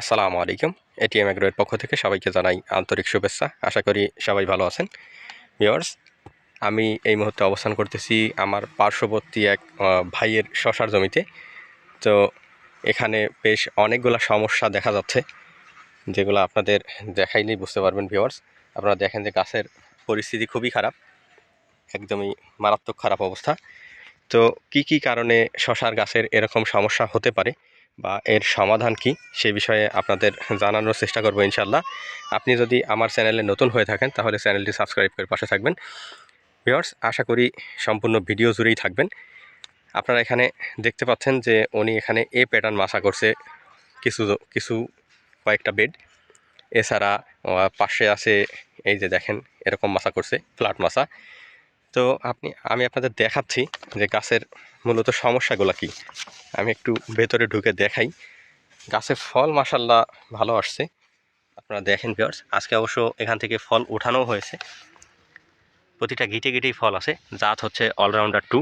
আসসালামু আলাইকুম। এটিএম এগ্রোয়ের পক্ষ থেকে সবাইকে জানাই আন্তরিক শুভেচ্ছা। আশা করি সবাই ভালো আছেন। ভিওর্স আমি এই মুহূর্তে অবস্থান করতেছি আমার পার্শ্ববর্তী এক ভাইয়ের শশার জমিতে। তো এখানে বেশ অনেকগুলো সমস্যা দেখা যাচ্ছে, যেগুলো আপনাদের দেখাইলেই বুঝতে পারবেন ভিওর্স আপনারা দেখেন যে গাছের পরিস্থিতি খুবই খারাপ, একদমই মারাত্মক খারাপ অবস্থা। তো কি কি কারণে শশার গাছের এরকম সমস্যা হতে পারে? বা এর সমাধান কি সে বিষয়ে আপনাদের জানানোর চেষ্টা করব ইনশাল্লাহ আপনি যদি আমার চ্যানেলে নতুন হয়ে থাকেন, তাহলে চ্যানেলটি সাবস্ক্রাইব করে পাশে থাকবেন। ভিওর্স আশা করি সম্পূর্ণ ভিডিও জুড়েই থাকবেন। আপনারা এখানে দেখতে পাচ্ছেন যে উনি এখানে এ প্যাটার্ন মাসা করছে। কিছু কিছু কয়েকটা বেড এছাড়া পাশে আছে, এই যে দেখেন, এরকম মাসা করছে ফ্ল্যাট মাছা তো আপনি, আমি আপনাদের দেখাচ্ছি যে গাছের মূলত সমস্যাগুলো কি। আমি একটু ভেতরে ঢুকে দেখাই। গাছে ফল মাসাল্লাহ ভালো আসছে। আপনারা দেখেন পিয়ার্স আজকে অবশ্য এখান থেকে ফল ওঠানো হয়েছে। প্রতিটা গিটে গিটেই ফল আছে। জাত হচ্ছে অলরাউন্ডার টু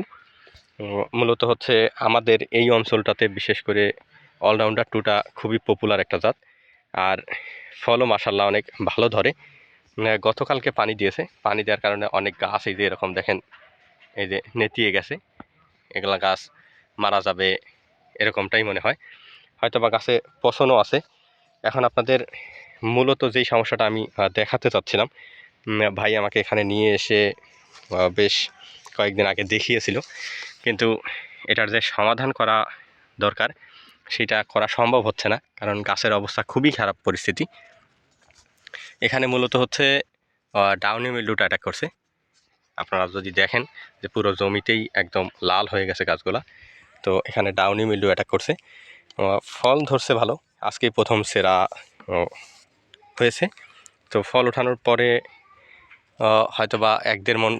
মূলত হচ্ছে আমাদের এই অঞ্চলটাতে বিশেষ করে অলরাউন্ডার টুটা খুবই পপুলার একটা জাত। আর ফলও মাসাল্লাহ অনেক ভালো ধরে। গতকালকে পানি দিয়েছে। পানি দেওয়ার কারণে অনেক গাছ এই যে এরকম দেখেন, এই যে নেতিয়ে গেছে। এগুলা গাছ মারা যাবে এরকমটাই মনে হয়। হয়তো বা গাছে পচনও আছে। এখন আপনাদের মূলত যেই সমস্যাটা আমি দেখাতে চাচ্ছিলাম ভাই আমাকে এখানে নিয়ে এসে বেশ কয়েকদিন আগে দেখিয়েছিল। কিন্তু এটার যে সমাধান করা দরকার, সেটা করা সম্ভব হচ্ছে না। কারণ গাছের অবস্থা খুবই খারাপ পরিস্থিতি। এখানে মূলত হচ্ছে ডাউনি মিল্ডুটা অ্যাটাক করছে। আপনারা যদি দেখেন যে পুরো জমিতেই একদম লাল হয়ে গেছে গাছগুলা তো এখানে ডাউনি মিল্ডু অ্যাটাক করছে। ফল ধরছে ভালো। আজকেই প্রথম সেরা হয়েছে। তো ফল ওঠানোর পরে আহ, হয়তোবা এক দেড় মন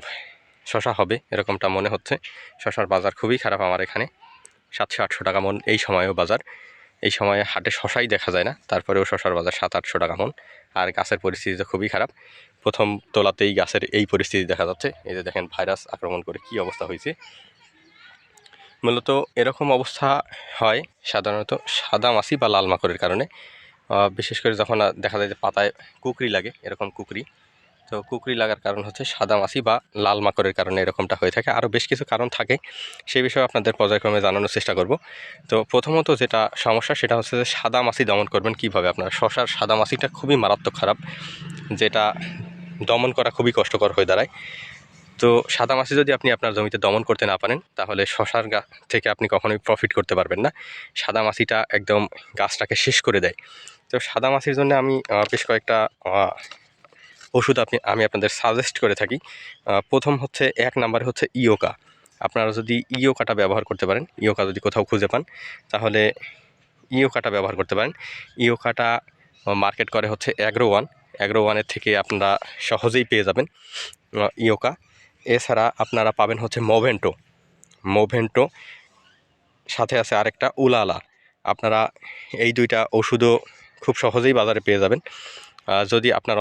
শশা হবে এরকমটা মনে হচ্ছে। শশার বাজার খুবই খারাপ আমার এখানে। সাতশো আটশো টাকা মন এই সময়েও বাজার। এই সময়ে হাটে শশাই দেখা যায় না, তারপরেও শশার বাজার সাত, আটশো টাকা মন। আর গাছের পরিস্থিতি তো খুবই খারাপ। প্রথম তোলাতেই গাছের এই পরিস্থিতি দেখা যাচ্ছে। এই যে দেখেন ভাইরাস আক্রমণ করে কি অবস্থা হয়েছে। মূলত এরকম অবস্থা হয় সাধারণত সাদা মাছি বা লাল মাকড়ের কারণে। বিশেষ করে যখন দেখা যায় যে পাতায় কুকরি লাগে, এরকম কুকরি। তো কুকরি লাগার কারণ হচ্ছে সাদা মাছি বা লাল মাকড়ের কারণে এরকমটা হয়ে থাকে। আরও বেশ কিছু কারণ থাকে সেই বিষয়ে আপনাদের পর্যায়ক্রমে জানানোর চেষ্টা করব। তো প্রথমত যেটা সমস্যা, সেটা হচ্ছে যে সাদা মাছি দমন করবেন কীভাবে? আপনার শশার সাদা মাছিটা খুবই মারাত্মক খারাপ, যেটা দমন করা খুবই কষ্টকর হয়ে দাঁড়ায়। তো সাদা মাছি যদি আপনি আপনার জমিতে দমন করতে না পারেন, তাহলে শশার গা থেকে আপনি কখনোই প্রফিট করতে পারবেন না। সাদা মাছিটা একদম গাছটাকে শেষ করে দেয়। তো সাদা মাছির জন্য আমি বেশ কয়েকটা ওষুধ আপনি, আমি আপনাদের সাজেস্ট করে থাকি। প্রথম হচ্ছে, এক নাম্বারে হচ্ছে ইয়োকা আপনারা যদি ইয়োকাটা ব্যবহার করতে পারেন ইয়োকা যদি কোথাও খুঁজে পান, তাহলে ইয়োকাটা ব্যবহার করতে পারেন। ইয়োকাটা মার্কেট করে হচ্ছে অ্যাগ্রো ওয়ান অ্যাগ্রো ওয়ানের থেকে আপনারা সহজেই পেয়ে যাবেন ইয়োকা এছাড়া আপনারা পাবেন হচ্ছে মোভেন্টো মোভেন্টো সাথে আছে আরেকটা উলালা আপনারা এই দুইটা ওষুধও খুব সহজেই বাজারে পেয়ে যাবেন। যদি আপনার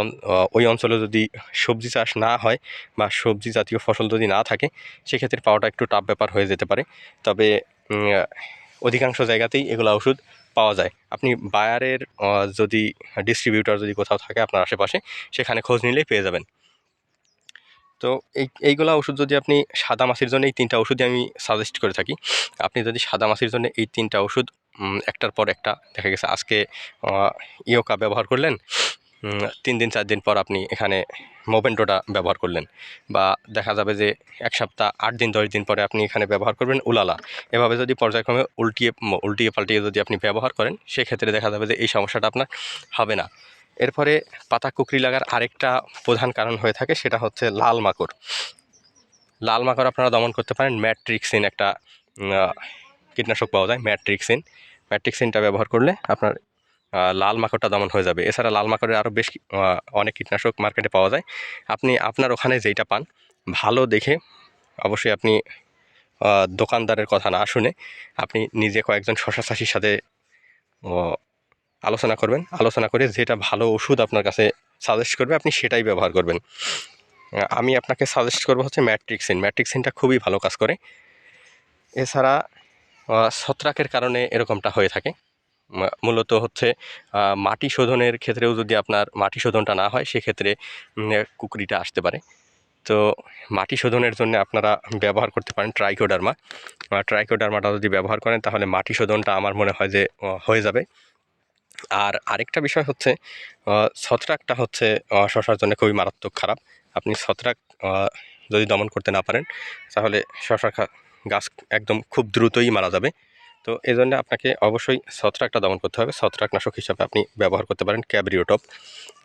ওই অঞ্চলে যদি সবজি চাষ না হয় বা সবজি জাতীয় ফসল যদি না থাকে, সেক্ষেত্রে পাওয়াটা একটু টাফ ব্যাপার হয়ে যেতে পারে। তবে অধিকাংশ জায়গাতেই এগুলো ওষুধ পাওয়া যায়। আপনি বায়ারের যদি ডিস্ট্রিবিউটার যদি কোথাও থাকে আপনার আশেপাশে, সেখানে খোঁজ নিলেই পেয়ে যাবেন। তো এই, এইগুলা ওষুধ যদি আপনি সাদা মাছির জন্য এই তিনটা ওষুধই আমি সাজেস্ট করে থাকি। আপনি যদি সাদা মাছির জন্য এই তিনটা ওষুধ একটার পর একটা, দেখা গেছে আজকে ইয়োকা ব্যবহার করলেন তিন দিন, চার দিন পর আপনি এখানে মোভেন্টোটা ব্যবহার করলেন। বা দেখা যাবে যে এক সপ্তাহ, আট দিন, দশ দিন পরে আপনি এখানে ব্যবহার করবেন উলালা। এভাবে যদি পর্যায়ক্রমে উল্টিয়ে উল্টিয়ে পাল্টিয়ে যদি আপনি ব্যবহার করেন, সেক্ষেত্রে দেখা যাবে যে এই সমস্যাটা আপনার হবে না। এরপরে পাতা কুকরি লাগার আরেকটা প্রধান কারণ হয়ে থাকে, সেটা হচ্ছে লাল মাকড়। লাল মাকড় আপনারা দমন করতে পারেন ম্যাট্রিক্সিন একটা কীটনাশক পাওয়া যায়, ম্যাট্রিক্সিন। ম্যাট্রিক্সিনটা ব্যবহার করলে আপনার লাল মাকড়টা দমন হয়ে যাবে। এছাড়া লাল মাকড়ের আরও বেশ অনেক কীটনাশক মার্কেটে পাওয়া যায়। আপনি আপনার ওখানে যেইটা পান, ভালো দেখে অবশ্যই আপনি দোকানদারের কথা না শুনে আপনি নিজে কয়েকজন শশা চাষির সাথে আলোচনা করবেন। আলোচনা করে যেটা ভালো ওষুধ আপনার কাছে সাজেস্ট করবে, আপনি সেটাই ব্যবহার করবেন। আমি আপনাকে সাজেস্ট করব হচ্ছে ম্যাট্রিক্সিন। ম্যাট্রিক্সিনটা খুবই ভালো কাজ করে। এছাড়া ছত্রাকের কারণে এরকমটা হয়ে থাকে। মূলত হচ্ছে মাটি শোধনের ক্ষেত্রেও যদি আপনার মাটি শোধনটা না হয়, সেক্ষেত্রে কুকুরিটা আসতে পারে। তো মাটি শোধনের জন্য আপনারা ব্যবহার করতে পারেন ট্রাইকোডার্মা। ট্রাইকোডার্মাটা যদি ব্যবহার করেন, তাহলে মাটি শোধনটা আমার মনে হয় যে হয়ে যাবে। আর আরেকটা বিষয় হচ্ছে ছত্রাকটা হচ্ছে শশার জন্য খুবই মারাত্মক খারাপ। আপনি ছত্রাক যদি দমন করতে না পারেন, তাহলে শশা গাছ একদম খুব দ্রুতই মারা যাবে। তো এই জন্য আপনাকে অবশ্যই ছত্রাকটা দমন করতে হবে। ছত্রাকনাশক হিসাবে আপনি ব্যবহার করতে পারেন ক্যাব্রিওটপ।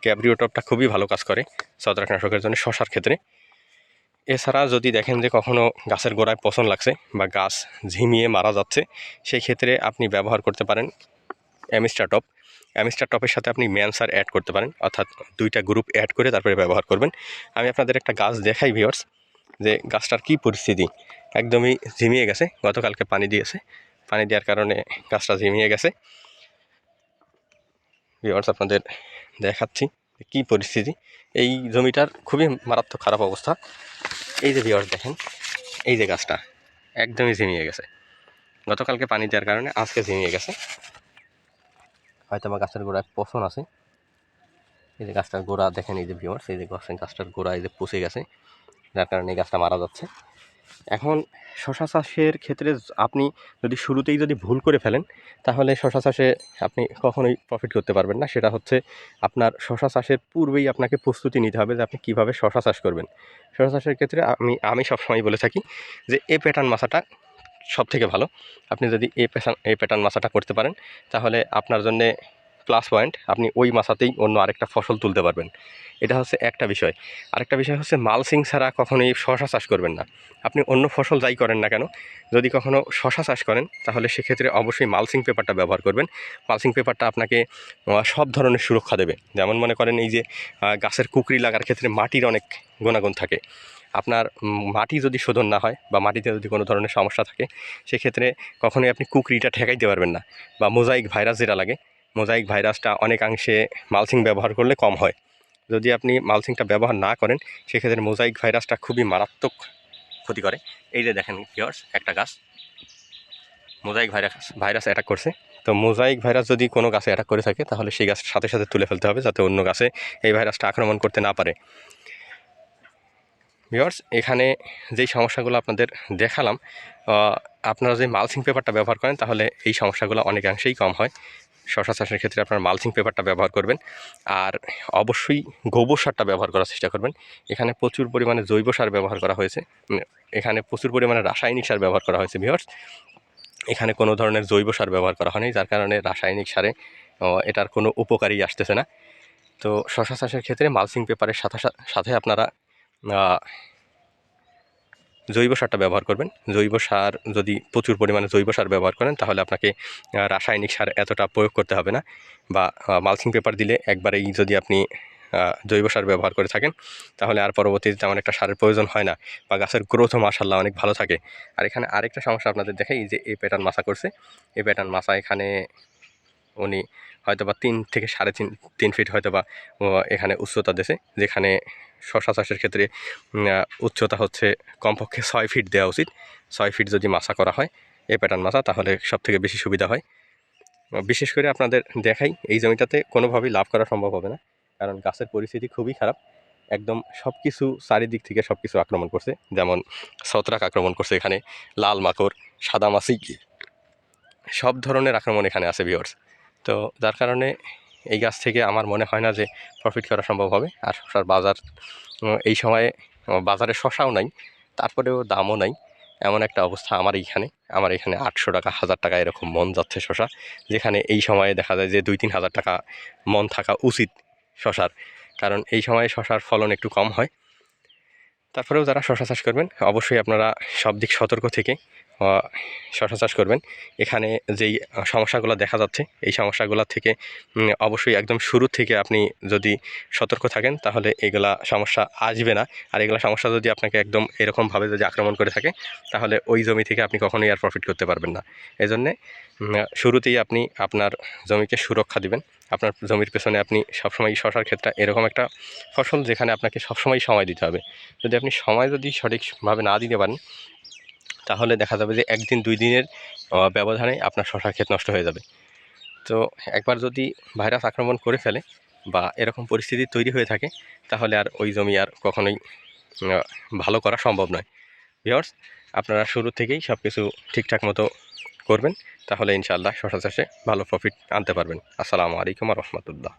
ক্যাব্রিওটপটা খুবই ভালো কাজ করে ছত্রাকনাশকের জন্য শশার ক্ষেত্রে। এছাড়া যদি দেখেন যে কখনও গাছের গোড়ায় পচন লাগছে বা গাছ ঝিমিয়ে মারা যাচ্ছে সেই ক্ষেত্রে আপনি ব্যবহার করতে পারেন অ্যামিস্টার টপ অ্যামিস্টার টপের সাথে আপনি ম্যানসার অ্যাড করতে পারেন, অর্থাৎ দুইটা গ্রুপ অ্যাড করে তারপরে ব্যবহার করবেন। আমি আপনাদের একটা গাছ দেখাই ভিওর্স যে গাছটার কী পরিস্থিতি? একদমই ঝিমিয়ে গেছে, গতকালকে পানি দিয়েছে। পানি দেওয়ার কারণে গাছটা ঝিমিয়ে গেছে। ভিওর্স আপনাদের দেখাচ্ছি কী পরিস্থিতি। এই জমিটার খুবই মারাত্মক খারাপ অবস্থা। এই যে ভিওর্স দেখেন, এই যে গাছটা একদমই ঝিমিয়ে গেছে। গতকালকে পানি দেওয়ার কারণে আজকে ঝিমিয়ে গেছে। হয়তো আমার গাছের গোড়ায় পচন আছে। এই যে গাছটার গোড়া দেখেন, এই যে ভিওর্স এই যে গাছটার গোড়া এই যে পচে গেছে, যার কারণে এই গাছটা মারা যাচ্ছে। এখন শশা চাষের ক্ষেত্রে আপনি যদি শুরুতেই যদি ভুল করে ফেলেন, তাহলে শশা চাষে আপনি কখনোই প্রফিট করতে পারবেন না। সেটা হচ্ছে আপনার শশা চাষের পূর্বেই আপনাকে প্রস্তুতি নিতে হবে যে আপনি কীভাবে শশা চাষ করবেন। শশা চাষের ক্ষেত্রে আমি আমি সবসময় বলে থাকি যে এ প্যাটার্ন মাছাটা সব থেকে ভালো। আপনি যদি এ প্যাটার্ন এই প্যাটার্ন মাছাটা করতে পারেন, তাহলে আপনার জন্যে প্লাস পয়েন্ট আপনি ওই মাছাতেই অন্য আরেকটা ফসল তুলতে পারবেন। এটা হচ্ছে একটা বিষয়। আরেকটা বিষয় হচ্ছে মালসিং ছাড়া কখনোই শশা চাষ করবেন না। আপনি অন্য ফসল যাই করেন না কেন, যদি কখনও শশা চাষ করেন, তাহলে সেক্ষেত্রে অবশ্যই মালসিং পেপারটা ব্যবহার করবেন। মালসিং পেপারটা আপনাকে সব ধরনের সুরক্ষা দেবে। যেমন মনে করেন এই যে গাছের কুকরি লাগার ক্ষেত্রে মাটির অনেক গুণাগুণ থাকে। আপনার মাটি যদি শোধন না হয় বা মাটিতে যদি কোনো ধরনের সমস্যা থাকে, সেক্ষেত্রে কখনোই আপনি কুকরিটা ঠেকাইতে পারবেন না বা মোজাইক ভাইরাস যেটা লাগে মোজাইক ভাইরাসটা অনেকাংশে মালসিং ব্যবহার করলে কম হয়। যদি আপনি মালসিংটা ব্যবহার না করেন, সেক্ষেত্রে মোজাইক ভাইরাসটা খুবই মারাত্মক ক্ষতি করে। এই যে দেখেন পিওর্স একটা গাছ। মোজাইক ভাইরাস ভাইরাস অ্যাটাক করছে। তো মোজাইক ভাইরাস যদি কোনো গাছে অ্যাটাক করে থাকে, তাহলে সেই গাছ সাথে সাথে তুলে ফেলতে হবে যাতে অন্য গাছে এই ভাইরাসটা আক্রমণ করতে না পারে। ভিওর্স এখানে যেই সমস্যাগুলো আপনাদের দেখালাম আপনারা যে মালসিং পেপারটা ব্যবহার করেন, তাহলে এই সমস্যাগুলো অনেকাংশেই কম হয়। শশা চাষের ক্ষেত্রে আপনার মালসিং পেপারটা ব্যবহার করবেন আর অবশ্যই গোবর সারটা ব্যবহার করার চেষ্টা করবেন। এখানে প্রচুর পরিমাণে জৈব সার ব্যবহার করা হয়েছে। এখানে প্রচুর পরিমাণে রাসায়নিক সার ব্যবহার করা হয়েছে ভিওর্স এখানে কোনো ধরনের জৈব সার ব্যবহার করা হয়নি, যার কারণে রাসায়নিক সারে এটার কোনো উপকারই আসতেছে না। তো শশা চাষের ক্ষেত্রে মালসিং পেপারের সাথে সাথে আপনারা জৈব সারটা ব্যবহার করবেন। জৈব সার যদি প্রচুর পরিমাণে জৈব সার ব্যবহার করেন, তাহলে আপনাকে রাসায়নিক সার এতটা প্রয়োগ করতে হবে না বা মালসিং পেপার দিলে একবারেই যদি আপনি জৈব সার ব্যবহার করে থাকেন, তাহলে আর পরবর্তীতে তেমন একটা সারের প্রয়োজন হয় না বা গাছের গ্রোথও মাসাল্লাহ অনেক ভালো থাকে। আর এখানে আরেকটা সমস্যা আপনাদের দেখাই, যে এই প্যাটার্ন মাছা করছে। এই প্যাটার্ন মাছা এখানে উনি হয়তো বা তিন থেকে সাড়ে তিন তিন ফিট হয়তো বা এখানে উচ্চতা দেশে যেখানে শশা চাষের ক্ষেত্রে উচ্চতা হচ্ছে কমপক্ষে ছয় ফিট দেওয়া উচিত। ছয় ফিট যদি মাছা করা হয় এ প্যাটার্ন মাছা, তাহলে সব থেকে বেশি সুবিধা হয়। বিশেষ করে আপনাদের দেখাই, এই জমিটাতে কোনোভাবেই লাভ করা সম্ভব হবে না, কারণ গাছের পরিস্থিতি খুবই খারাপ। একদম সব কিছু চারিদিক থেকে সব কিছু আক্রমণ করছে, যেমন ছত্রাক আক্রমণ করছে এখানে, লাল মাকড়, সাদা মাছি, সব ধরনের আক্রমণ এখানে আছে ভিওর্স তো যার কারণে এই গাছ থেকে আমার মনে হয় না যে প্রফিট করা সম্ভব হবে। আর শশার বাজার এই সময়ে বাজারে শশাও নাই, তারপরেও দামও নাই। এমন একটা অবস্থা আমার এইখানে। আমার এখানে আটশো টাকা, হাজার টাকা এরকম মন যাচ্ছে শশা যেখানে এই সময়ে দেখা যায় যে দুই তিন হাজার টাকা মন থাকা উচিত শশার কারণ এই সময়ে শশার ফলন একটু কম হয়। তারপরেও যারা শশা চাষ করবেন, অবশ্যই আপনারা সব দিক সতর্ক থেকে শশা চাষ করবেন। এখানে যেই সমস্যাগুলো দেখা যাচ্ছে, এই সমস্যাগুলো থেকে অবশ্যই একদম শুরু থেকে আপনি যদি সতর্ক থাকেন, তাহলে এগুলা সমস্যা আসবে না। আর এগুলা সমস্যা যদি আপনাকে একদম এরকমভাবে যদি আক্রমণ করে থাকে, তাহলে ওই জমি থেকে আপনি কখনোই আর প্রফিট করতে পারবেন না। এই জন্যে শুরুতেই আপনি আপনার জমিকে সুরক্ষা দিবেন। আপনার জমির পেছনে আপনি সবসময় শশার ক্ষেত্রে এরকম একটা ফসল যেখানে আপনাকে সবসময় সময় দিতে হবে। যদি আপনি সময় যদি সঠিকভাবে না দিতে পারেন তাহলে দেখা যাবে যে একদিন, দুই দিনের ব্যবধানে আপনার শশার ক্ষেত নষ্ট হয়ে যাবে। তো একবার যদি ভাইরাস আক্রমণ করে ফেলে বা এরকম পরিস্থিতি তৈরি হয়ে থাকে, তাহলে আর ওই জমি আর কখনোই ভালো করা সম্ভব নয়। ভিওর্স আপনারা শুরু থেকেই সব কিছু ঠিকঠাক মতো করবেন, তাহলে ইনশাআল্লাহ শশা চাষে ভালো প্রফিট আনতে পারবেন। আসসালামু আলাইকুম রহমতুল্লাহ।